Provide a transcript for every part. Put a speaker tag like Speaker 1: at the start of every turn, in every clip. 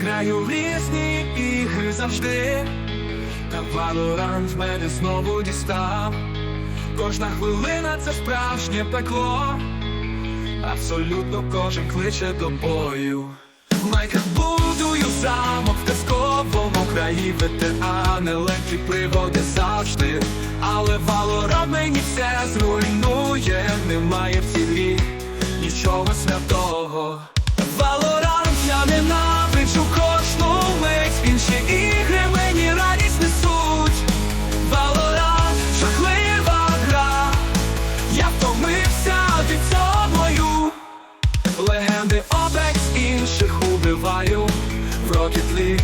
Speaker 1: Граю в різні ігри завжди, та Valorant мене знову дістав. Кожна хвилина це справжнє пекло. Абсолютно кожен кличе до бою. В будую замок в казковому краї ветерани легкі пригоди завжди. Але Valorant мені все зруйнує, немає в цій грі нічого святого.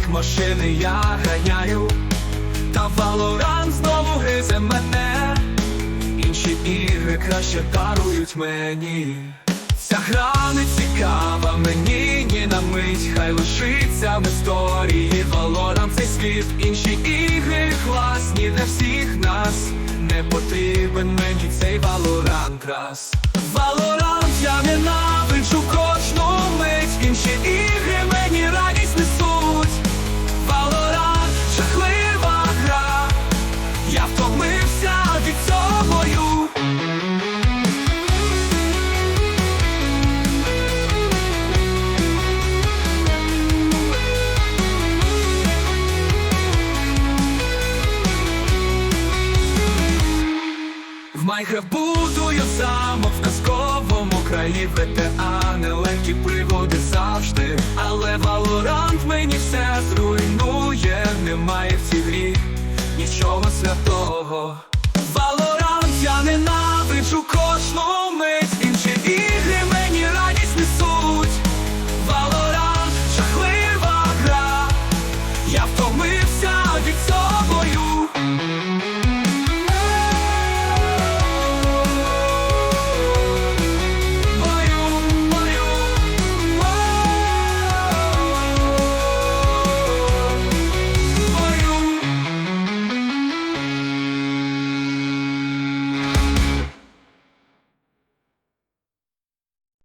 Speaker 1: Rocket машини я ганяю. Та Valorant знову гризе мене. Інші ігри краще дарують мені. Ця гра не цікава мені ні на мить. Хай лишиться в історії Valorant цей світ. Інші ігри класні для всіх нас. Не потрібен мені цей Valorant раз. Valorant В Майнкрафт будую сам в казковому краї ВТА легкі пригоди завжди. Але Валорант мені все зруйнує, немає в цій грі нічого святого. Валорант я ненавиджу кожну